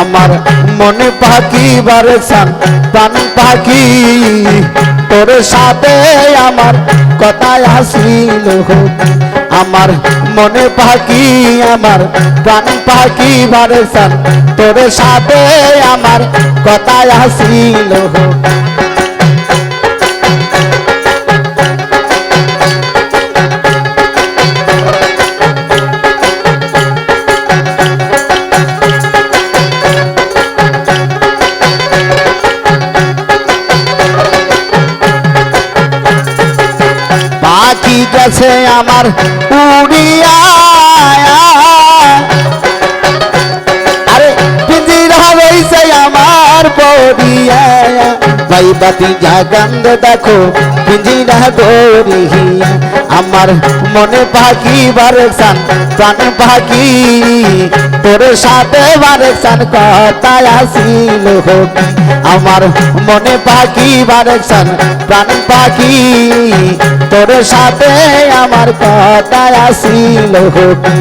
আমার মনে পাখি বারেসান প্রাণ পাখি তোর সাথে আমার কথায় আসিল আমার মনে পাখি আমার প্রাণ পাখি বারেসান তোর সাথে আমার কথায় আসিল গেছে আমার উড়িয়া আরে পিঞ্জিরা রইছে আমার বড়িয়া ভাই বাতি জাগান্দ দেখো, পিঞ্জিরা গরিয়া আমার মনে পাখি বারেসান প্রাণ পাখি তোর সাথে বারেসান কথায় আসিল হবি আমার মনে পাখি বারেসান প্রাণ পাখি তোর সাথে আমার কথায় আসিল হবি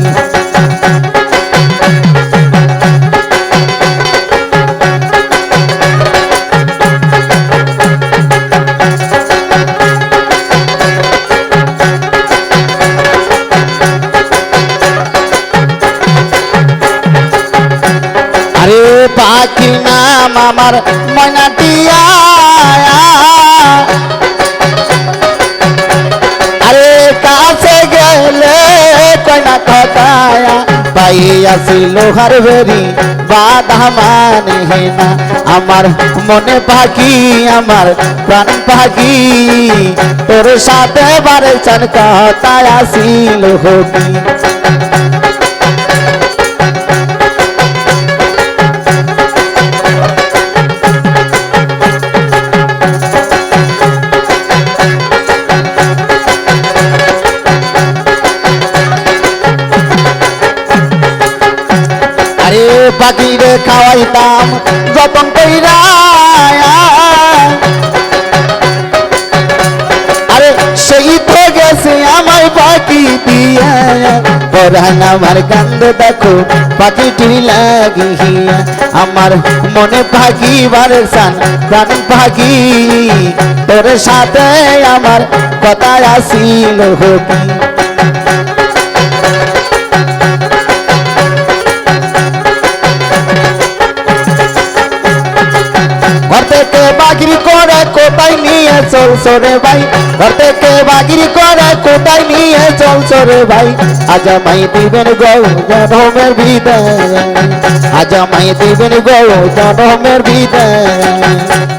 আমার ময়নাটিয়া আরে কাছে গেলে কয়না পাই আসি লোহার ভেরি বাধা মানে না। আমার মনে পাখি আমার প্রাণ পাখি তোর সাথে বারে চান কথায় আসিল হবি পাখিরে খাওয়াইতাম, যতন কইরা আরে সেই তো গেছে আমার পাখি দিয়া। পরান আমার কান্দ দেখো, পাখিটি লাগিয়া। আমার মনে পাখি বারে সান, প্রাণ পাখি তোর সাথে আমার কথা আসিল হবি। কোথায় নিয়ে চল সরে ভাই ঘর থেকে বাগিরি করে কোথায় নিয়ে চল সরে ভাই আজ মাই দিবেন গৌ জনমের বিদায় আজ মাই দিবেন গৌ জনমের বিদায়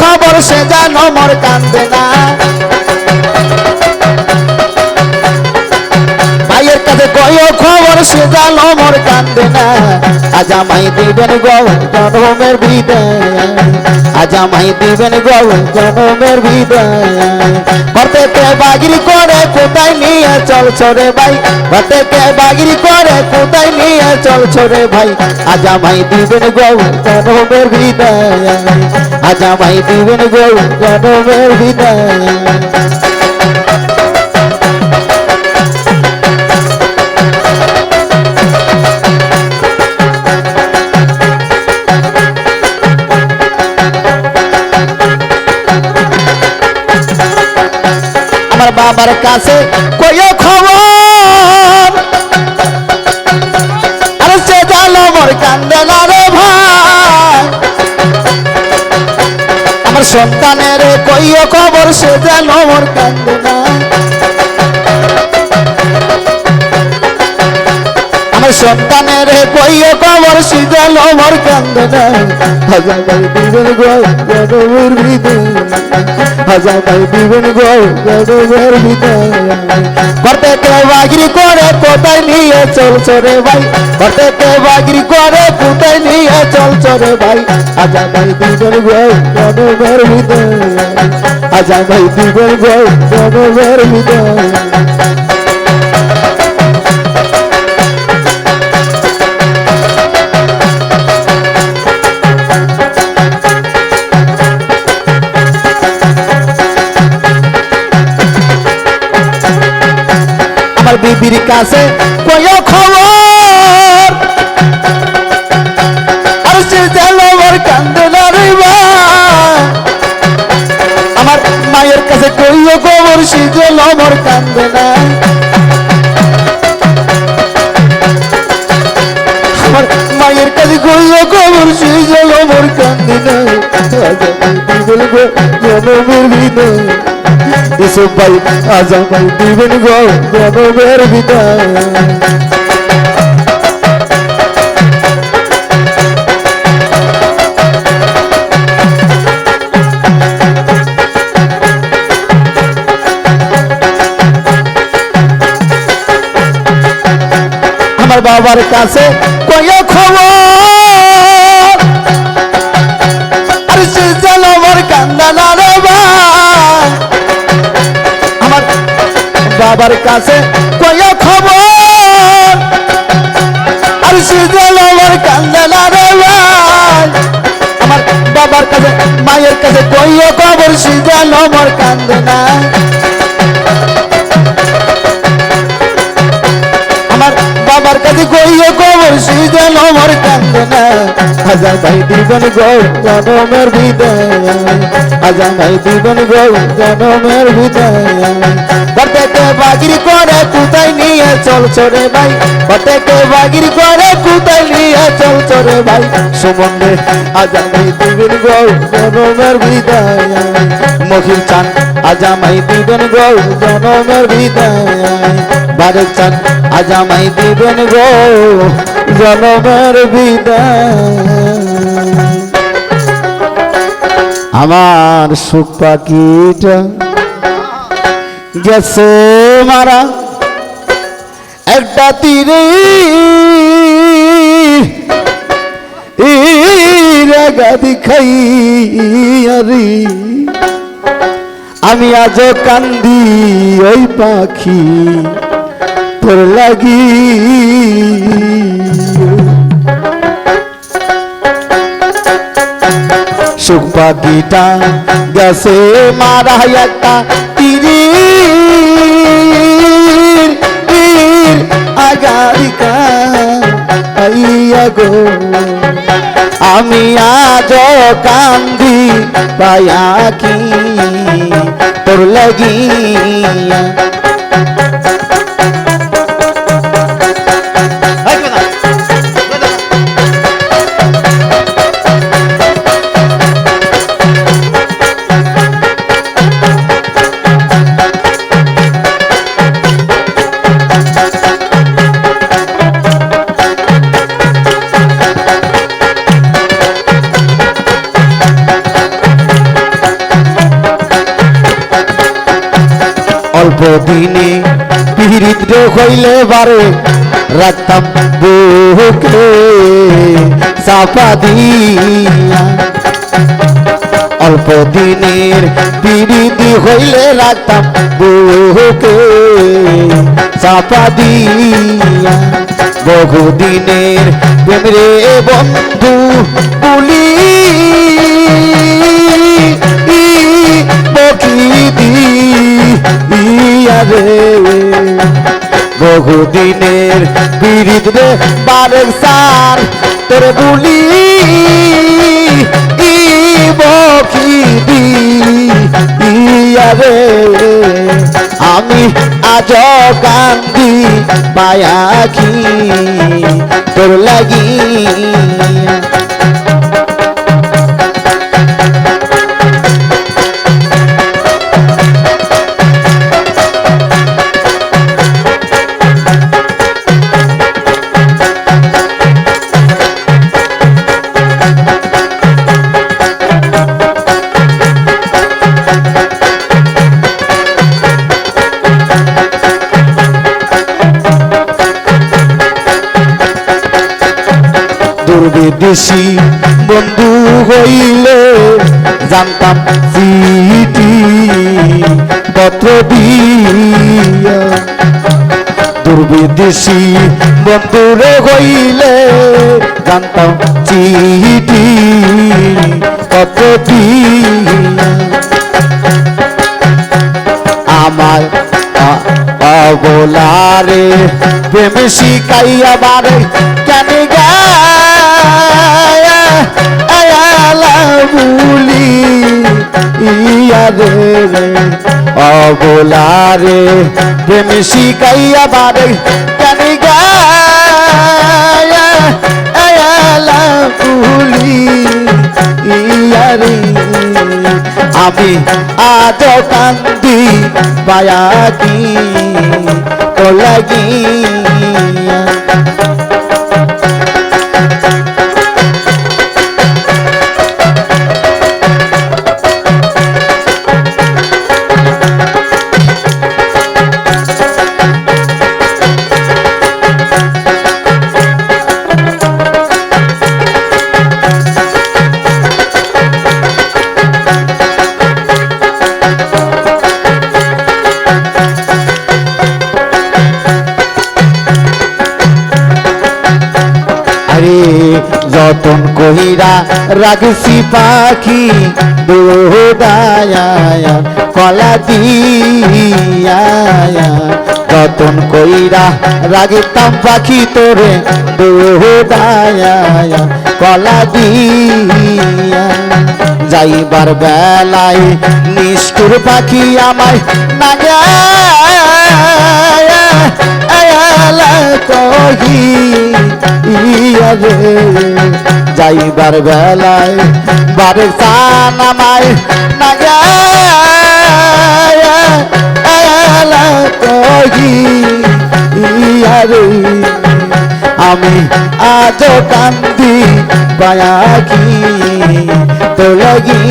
খবর সে জানো মর কান্দে না। ভাইয়ের কাছে কয় খবর সে জানো মোর কান্দে না। আজ আমায় দিবেন গৌ জনমের বিদায়। আজ আমায় দিবেন গৌ জনমের বিদায়। ঘর থেকে বাগিরি করে কোথায় নিয়ে চল ছোরে ভাই। ঘর থেকে বাগিরি করে কোথায় নিয়ে চল ছোরে ভাই। আজ আমায় দিবেন গৌ জনমের বিদায়। আজ আমায় দিবেন গৌ জনমের বিদায়। আমার কাছে কইও খবর। আরে সে জানো মোর কান্দে না রে ভাই। আমার সন্তানের কইও খবর, সে জানো মোর কান্দে সন্তানের কইও কবর সিজাল মোর কান্দে না হাজার ভাই দিবেন গো গরমের বিদে হাজার ভাই দিবেন গো গরমের বিদে করতে কে বাগরি করে, কোথায় নিয়ে চলছ রে ভাই? করতে কে বাগরি করে, কোথায় নিয়ে চলছ রে ভাই? আজা ভাই দিবেন গো গরমের বিদে আজা ভাই দিবেন গো বিবির কয় খবর। আর সে আমার কান্দে না। আমার মায়ের কাছে কইও খবর, সে আমার কান্দে না। আমার মায়ের কাছে কইও খবর, সে আমার কান্দে না। বলব জনমের বিদায় ইসব ভাই আজা ভাই দিবেন গো জনমের বিদায় আমার বাবার কাছে কয় খবর বাবার কাছে কয় খবর আর সে যেন আমার কান্দা রে ভাই। আমার বাবার কাছে, মায়ের কাছে কয় খবর সে যেন আমার কান্দে না আমার বাবার কাছে কইও কবর সিজন আমার না। হাজার ভাই দিবেন গো জনমের বিদায়? হাজার ভাই দিবেন গো জনমের বিদায়? প্রত্যেকে বাগিরি করে কোথায় নিয়ে চলছ রে ভাই? প্রত্যেকে বাগিরি করে কোথায় নিয়ে চলছ রে ভাই? সুমন্দে আজামাই দিবেন গো জনমের বিদায়? মহিল চান আজামাই দিবেন গো জনমের বিদায়? বারেক চান আজামাই দিবেন গো। জনমের বিদায়। আমার সুখ পাখিটা গেছে মারা। একটা তীরে গাদি খাই আরি আমি আজ কান্দি ওই পাখি তোর লাগি। পাখিটা গেছে মারা একটা তীরে আগারিকা আইয়া গো। আমি আজ কান্দি পায়া কি তোর লাগিয়া দিনে পিহিত হইলে বারে, রাখতাম বুকে চাপা দিয়া। অল্প দিনের পিড়িতি হইলে রাখতাম বুকে চাপা দিয়া। বহুদিনের প্রেমরে বন্ধু বলি রে। বহুদিনের পীড়িত রে বারেক সার, তোর বুলি রে। আমি আজ কান্দি পায়াখি তোর লাগি। বিদেশি বন্ধু হইলে জানতাম চিঠি পত্র দিয়া। দুর্বিদেশি বন্ধুরে হইলে জানতাম চিঠি পত্র আমার অবলারে প্রেম শিখাইয়া বারে কেন গায়ালা বুলি ইয়ারে রে অবলারে প্রেম শিখাইয়া বারে কেন গায়ালা বুলি ইয়ারে। আমি আজ কান্দি পায়া কি যতন কহিরা রাগসি পাখি দোদায়া কলা দিয়া যতন কইরা রাগিতাম পাখি তোরে দোদায়া কলা দিয়া। যাইবার বেলায় নিষ্ঠুর পাখি আমায় নাগা কহি ইয়ারে যাইবার বেলায় বারে সান আমায় আমি আজ কান্দি পায়া কি তো লাগি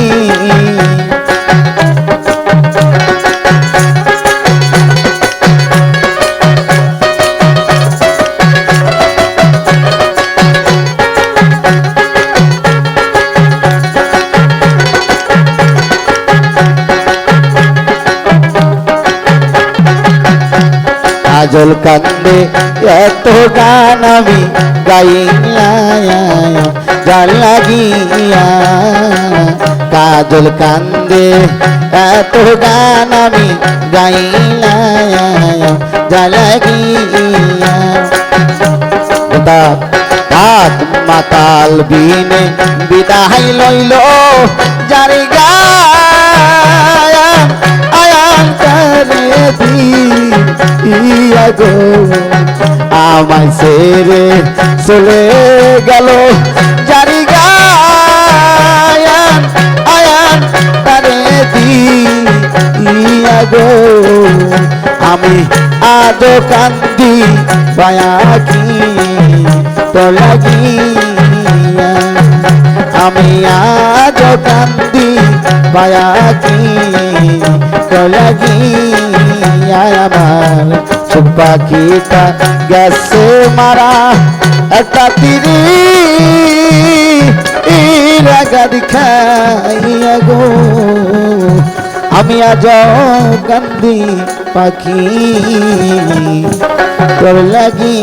কাজল কান্দে, এত গান আমি গাইয়া জাল লাগিয়া। কাজল কান্দে, এত গান আমি গাইলা জাল লাগিয়া। হাত মাতাল বিনে বিদায় লইল জারি গায়া, আয়ান করে দি ইয়া আমায় সেরে চলে গেল। জারি গায়ান, আয়ান দি ইয়া গো আমি আজ কান্দি, বায়া কি তো লাগিয়া আমি আজ কান্দি, বায়া কি তো লাগিয়া আমার চুপ পাখিটা গেছে মারা। একটা তিরি রাগা দিখাইয়া গো। আমি আজ কান্দি পাখি। তোর লাগি